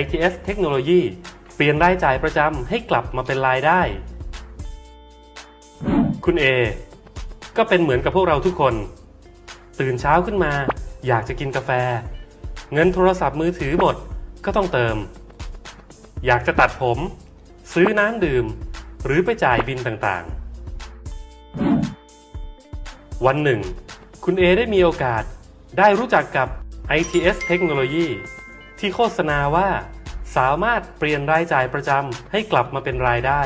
ITS เทคโนโลยีเปลี่ยนรายจ่ายประจำให้กลับมาเป็นรายได้ คุณ A ก็เป็นเหมือนกับพวกเราทุกคน ตื่นเช้าขึ้นมา อยากจะกินกาแฟ เงินโทรศัพท์มือถือหมดก็ต้องเติม อยากจะตัดผม ซื้อน้ำดื่ม หรือไปจ่ายบินต่างๆ วันหนึ่ง คุณ A ได้มีโอกาสได้รู้จักกับ ITS เทคโนโลยี ที่โฆษณาว่า สามารถเปลี่ยนรายจ่ายประจำให้กลับมาเป็นรายได้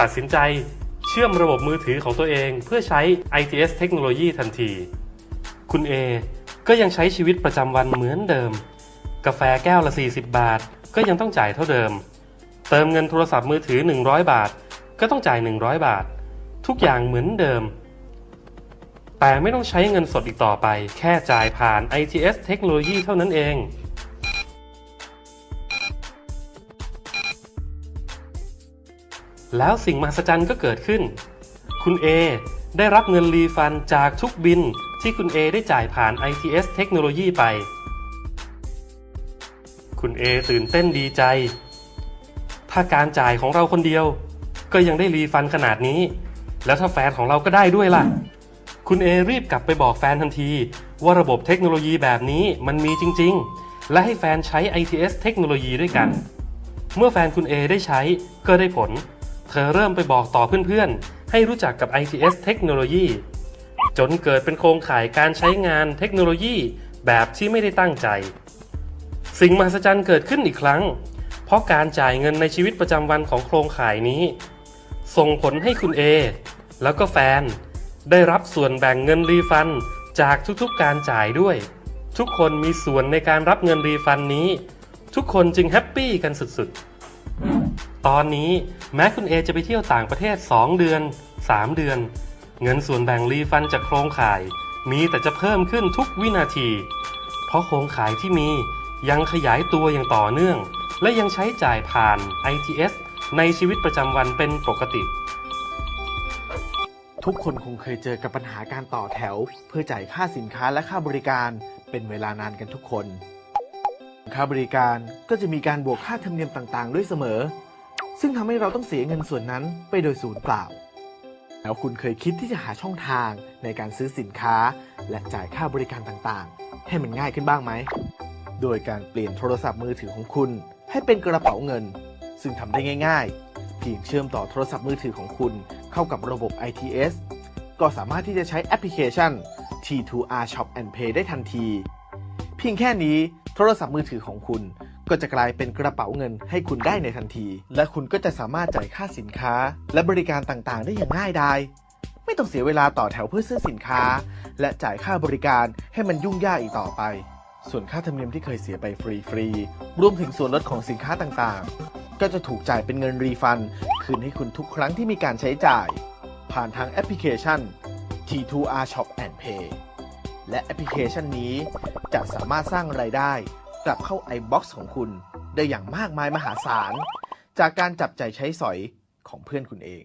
ตัดสินใจเชื่อมระบบมือถือของตัวเองเพื่อใช้ ITS เทคโนโลยีทันที คุณ A ก็ยังใช้ชีวิตประจำวันเหมือนเดิม กาแฟแก้วละ 40 บาท ก็ยังต้องจ่ายเท่าเดิม เติมเงินโทรศัพท์มือถือ 100 บาท ก็ต้องจ่าย 100 บาท ทุกอย่างเหมือนเดิม แต่ไม่ต้องใช้เงินสดอีกต่อไป แค่จ่ายผ่าน ITS เทคโนโลยีเท่านั้นเอง แล้วสิ่งมหัศจรรย์ก็เกิดขึ้น คุณ A ได้รับเงินรีฟันจากทุกบินที่คุณ A ได้จ่ายผ่าน ITS เทคโนโลยีไป คุณ A ตื่นเต้นดีใจ ถ้าการจ่ายของเราคนเดียว ก็ยังได้รีฟันขนาดนี้ แล้วถ้าแฟนของเราก็ได้ด้วยล่ะ คุณ A รีบกลับไปบอกแฟนทันที ว่าระบบเทคโนโลยีแบบนี้มันมีจริง ๆ และให้แฟนใช้ ITS เทคโนโลยีด้วยกัน เมื่อแฟนคุณ A ได้ใช้ก็ได้ผล เธอเริ่มไปบอกต่อเพื่อนๆ ให้รู้จักกับ ITS เทคโนโลยีจนเกิดเป็นโครงข่ายการใช้งานเทคโนโลยีแบบที่ไม่ได้ตั้งใจ สิ่งมหัศจรรย์เกิดขึ้นอีกครั้ง เพราะการจ่ายเงินในชีวิตประจำวันของโครงข่ายนี้ ส่งผลให้คุณ A แล้วก็แฟน ได้รับส่วนแบ่งเงินรีฟันจากทุกๆการจ่ายด้วย ทุกคนมีส่วนในการรับเงินรีฟันนี้ ทุกคนจึงแฮปปี้กันสุดๆ ตอนนี้แม้คุณ A จะไปเที่ยวต่างประเทศ 2 เดือน 3 เดือน เงินส่วนแบ่งรีฟันจากโครงข่าย มีแต่จะเพิ่มขึ้นทุกวินาที เพราะโครงข่ายที่มียังขยายตัวอย่างต่อเนื่อง และยังใช้จ่ายผ่าน ITS ในชีวิตประจำวันเป็นปกติ ทุกคนคงเคยเจอกับปัญหาการต่อแถว เพื่อจ่ายค่าสินค้าและค่าบริการเป็นเวลานานกันทุกคน ค่าบริการก็จะมีการบวกค่าธรรมเนียมต่างๆ ด้วยเสมอ ซึ่งทำให้เราต้องเสียเงินส่วนนั้นไปโดยศูนย์เปล่า แล้วคุณเคยคิดที่จะหาช่องทางในการซื้อสินค้า และจ่ายค่าบริการต่างๆ ให้มันง่ายขึ้นบ้างไหม โดยการเปลี่ยนโทรศัพท์มือถือของคุณให้เป็นกระเป๋าเงิน ซึ่งทำได้ง่าย ๆ เพียงเชื่อมต่อโทรศัพท์มือถือของคุณเข้ากับระบบ ITS ก็สามารถที่จะใช้แอปพลิเคชัน T2R Shop and Pay ได้ทันที เพียงแค่นี้โทรศัพท์มือถือของคุณ ก็จะกลายเป็นกระเป๋าเงินให้คุณได้ในทันที และคุณก็จะสามารถจ่ายค่าสินค้า และบริการต่างๆ ได้อย่างง่ายดายไม่ต้องเสียเวลาต่อแถวเพื่อซื้อสินค้า และจ่ายค่าบริการให้มันยุ่งยากอีกต่อไป ส่วนค่าธรรมเนียมที่เคยเสียไปฟรีๆรวมถึงส่วนลดของสินค้าต่างๆ ก็จะถูกจ่ายเป็นเงินรีฟัน คืนให้คุณทุกครั้งที่มีการใช้จ่าย ผ่านทางแอปพลิเคชัน T2R Shop and Pay และแอปพลิเคชันนี้จะสามารถสร้างรายได้ กลับเข้า iBox ของคุณ ได้อย่างมากมายมหาศาล จากการจับใจใช้สอยของเพื่อนคุณเอง